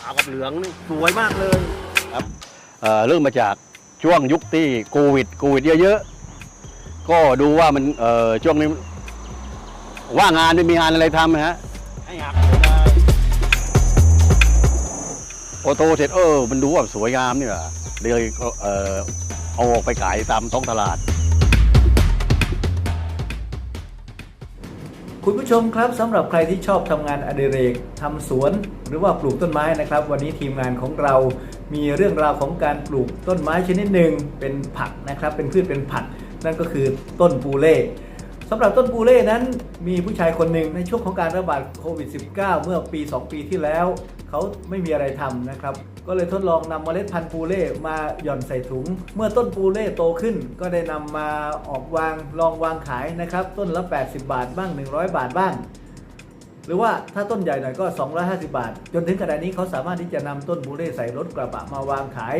ขาวกับเหลืองนี่สวยมากเลยเอ่อเริ่มมาจากช่วงยุคที่โควิดโควิดเยอะๆ ก็ดูว่ามันเอ่อช่วงนี้ว่างงานไม่มีงานอะไรทำนะฮะให้หักเสียดายพอโตเสร็จเออมันดูว่าสวยงามนี่แหละเลยเอ่อเอาออกไปขายตามท้องตลาด คุณผู้ชมครับสำหรับใครที่ชอบทำงานอดิเรกทำสวน หรือว่าปลูกต้นไม้นะครับ วันนี้ทีมงานของเรามีเรื่องราวของการปลูกต้นไม้ชนิดหนึ่งเป็นผักนะครับ เป็นพืชเป็นผัก นั่นก็คือต้นปูเล่สำหรับต้นปูเล่นั้นมีผู้ชายคนหนึ่งในช่วงของการระบาดโควิด -19 เมื่อปี 2 ปีที่แล้ว เขาไม่มีอะไรทำนะครับ ก็เลยทดลองนำเมล็ดพันธุ์ปูเล่มาหย่อนใส่ถุง เมื่อต้นปูเล่โตขึ้น ก็ได้นำมาออกวางลองวางขายนะครับ ต้นละ 80 บาทบ้าง 100 บาทบ้าง หรือว่าถ้าต้นใหญ่หน่อยก็ 250 บาท จนถึงขณะนี้เขาสามารถที่จะนำต้นบูเล่ใส่รถกระบะมาวางขาย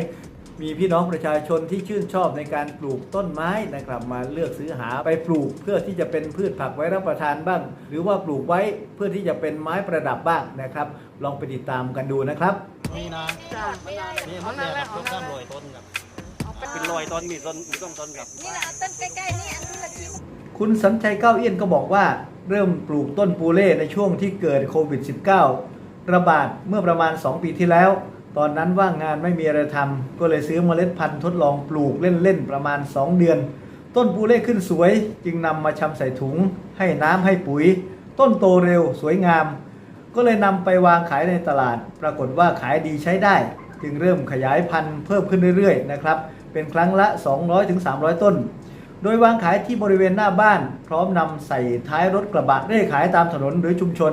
มีพี่น้องประชาชนที่ชื่นชอบในการปลูกต้นไม้นะครับมาเลือกซื้อหาไปปลูกเพื่อที่จะเป็นพืชผักไว้รับประทานบ้าง หรือว่าปลูกไว้เพื่อที่จะเป็นไม้ประดับบ้างนะครับ ลองไปติดตามกันดูนะครับนี่นะจ้าไม่ได้นี่เอามันนั่เนี่นยแหคละรับเอาต้นนั่นข้ามแหละรอยต้นครับเป็นรอยต้นมีต้นมีต้นต้นครับนี่นะเอาต้นใกล้ๆนี่อันนี้ละชิ้นคุณสัญชัยเก้าเอี้ยนก็บอกว่า เริ่มปลูกต้นปูเล่ในช่วงที่เกิดโควิด -19 ระบาดเมื่อประมาณ 2 ปีที่แล้ว ตอนนั้นว่างงานไม่มีอะไรทำก็เลยซื้อเมล็ดพันธุ์ทดลองปลูกเล่นๆประมาณ 2 เดือน ต้นปูเล่ขึ้นสวย จึงนำมาชำใส่ถุง ให้น้ำให้ปุ๋ย ต้นโตเร็วสวยงาม ก็เลยนำไปวางขายในตลาด ปรากฏว่าขายดีใช้ได้ จึงเริ่มขยายพันธุ์เพิ่มขึ้นเรื่อยๆนะครับเป็นครั้งละ 200-300 ต้น โดยวางขายที่บริเวณหน้าบ้าน พร้อมนำใส่ท้ายรถกระบะเร่ขายตามถนนหรือชุมชน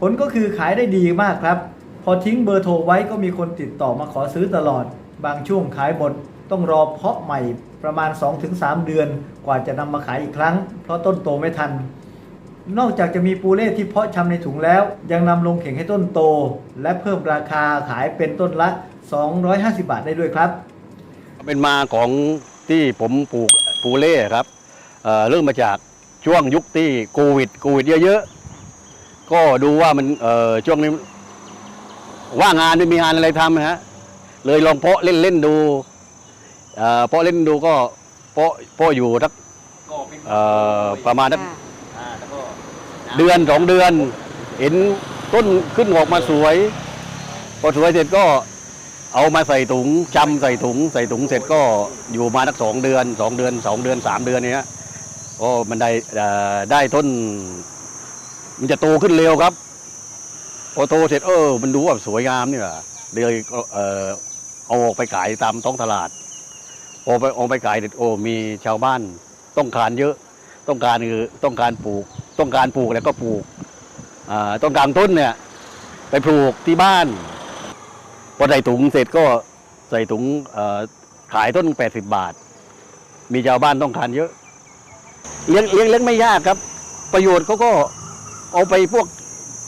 ผลก็คือขายได้ดีมากครับ พอทิ้งเบอร์โทรไว้ก็มีคนติดต่อมาขอซื้อตลอด บางช่วงขายหมดต้องรอเพาะใหม่ประมาณ 2-3 เดือนกว่าจะนำมาขายอีกครั้ง เพราะต้นโตไม่ทัน นอกจากจะมีปูเล่ที่เพาะชำในถุงแล้ว ยังนำลงเข่งให้ต้นโต และเพิ่มราคาขายเป็นต้นละ 250 บาทได้ด้วยครับ เป็นมาของที่ผมปลูก ปูเล่ครับเอ่อเริ่มมาจากช่วงยุคที่โควิดโควิดเยอะๆ ก็ดูว่ามันเอ่อช่วงนี้ว่างงานไม่มีงานอะไรทำนะฮะเลยลองเพาะเล่นๆดูเอ่อเพาะเล่นดูก็เพาะเพาะอยู่สักก็เป็นเอ่อประมาณสักอ่าแล้วก็เดือนสองเดือน เห็นต้นขึ้นออกมาสวย พอสวยเสร็จก็ เอามาใส่ถุงจำใส่ถุง ใส่ถุงเสร็จก็อยู่มาสักสองเดือนสองเดือนสองเดือนสามเดือนเนี้ยโอ้มันได้ได้ต้น มันจะโตขึ้นเร็วครับพอโตเสร็จเออ มันดูว่าสวยงามนี่แหละเลยเออเอาออกไปขายตามท้องตลาดพอไปเอาไปขายเสร็จโอ้มีชาวบ้านต้องการเยอะ ต้องการคือต้องการปลูก ต้องการปลูกแล้วก็ปลูกอ่าต้องการต้นเนี่ย ไปปลูกที่บ้าน พอใส่ถุงเสร็จก็ใส่ถุงเอ่อขายต้น 80 บาท มีชาวบ้านต้องการเยอะเลี้ยงเลี้ยงเลี้ยงไม่ยากครับ ประโยชน์เขาก็เอาไปพวก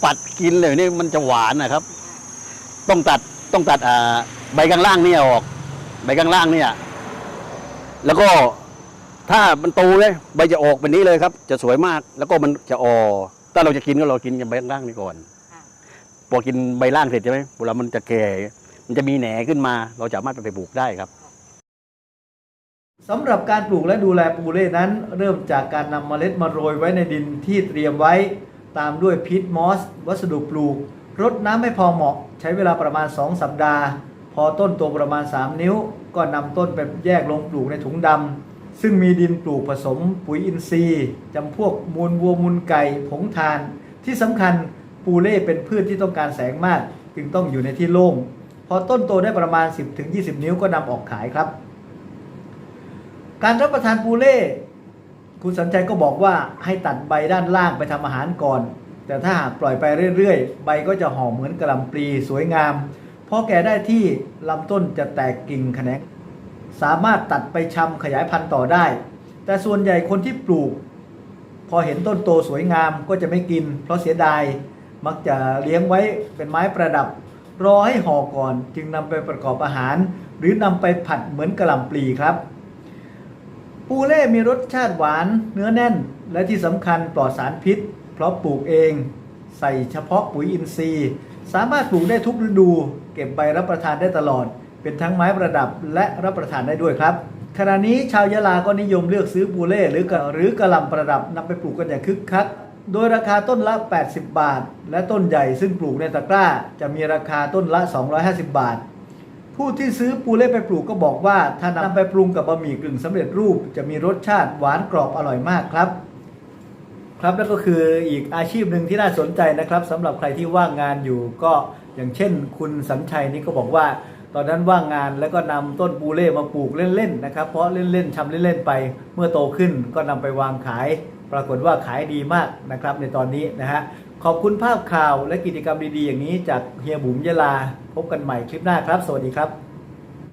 ปัดกินเลยนี่มันจะหวานนะครับ ต้องตัดต้องตัดอ่าใบข้างล่างเนี่ยออก ใบข้างล่างเนี่ย แล้วก็ถ้ามันโตเลยใบจะออกแบบนี้เลยครับ จะสวยมาก แล้วก็มันจะออถ้าเราจะกินก็เรากินใบข้างล่างนี่ก่อนพอกินใบล่างเสร็จใช่ไหมเวลามันจะแก่ มันจะมีแหนขึ้นมา เราสามารถไปปลูกได้ครับสำหรับการปลูกและดูแลปูเล่นั้น เริ่มจากการนำเมล็ดมาโรยไว้ในดินที่เตรียมไว้ ตามด้วยพิษมอส วัสดุปลูกรดน้ำให้พอเหมาะ ใช้เวลาประมาณ 2 สัปดาห์ พอต้นโตประมาณ 3 นิ้ว ก็นำต้นไปแยกลงปลูกในถุงดำซึ่งมีดินปลูกผสมปุ๋ยอินทรีย์จำพวกมูลวัวมูลไก่ผงทาน ที่สำคัญปูเล่เป็นพืชที่ต้องการแสงมาก จึงต้องอยู่ในที่โล่ง พอต้นโตได้ประมาณ 10-20 นิ้วก็นำออกขายครับ การรับประทานปูเล่คุณสัญชัยก็บอกว่าให้ตัดใบด้านล่างไปทำอาหารก่อน แต่ถ้าหากปล่อยไปเรื่อยๆ ใบก็จะห่อเหมือนกระลำปลีสวยงามพอแก่ได้ที่ลำต้นจะแตกกิ่งแขนงสามารถตัดไปชำขยายพันธุ์ต่อได้ แต่ส่วนใหญ่คนที่ปลูก พอเห็นต้นโตสวยงามก็จะไม่กิน เพราะเสียดายมักจะเลี้ยงไว้เป็นไม้ประดับ รอให้ห่อก่อนจึงนำไปประกอบอาหาร หรือนำไปผัดเหมือนกระหล่ำปลีครับ ปูเล่มีรสชาติหวานเนื้อแน่น และที่สำคัญปลอดสารพิษ เพราะปลูกเอง ใส่เฉพาะปุ๋ยอินทรีย์ สามารถปลูกได้ทุกฤดู เก็บใบรับประทานได้ตลอด เป็นทั้งไม้ประดับและรับประทานได้ด้วยครับขณะนี้ชาวยะลาก็นิยมเลือกซื้อปูเล่หรือกะหรือกระหลำประดับนำไปปลูกกันอย่างคึกคัก โดยราคาต้นละ 80 บาท และต้นใหญ่ซึ่งปลูกในตะกร้า จะมีราคาต้นละ 250 บาท ผู้ที่ซื้อปูเล่ไปปลูกก็บอกว่า ถ้านำไปปรุงกับบะหมี่กึ่งสำเร็จรูป จะมีรสชาติหวานกรอบอร่อยมากครับ ครับแล้วก็คืออีกอาชีพหนึ่งที่น่าสนใจนะครับสำหรับใครที่ว่างงานอยู่ก็อย่างเช่น คุณสัญชัยนี่ก็บอกว่า ตอนนั้นว่างงานแล้วก็นำต้นปูเล่มาปลูกเล่นๆนะครับเพราะเล่นๆชำเล่นๆไป เมื่อโตขึ้นก็นำไปวางขาย ปรากฏว่าขายดีมากนะครับในตอนนี้นะฮะขอบคุณภาพข่าวและกิจกรรมดีๆ อย่างนี้จากเฮียบุ๋มยะลา พบกันใหม่คลิปหน้าครับ สวัสดีครับ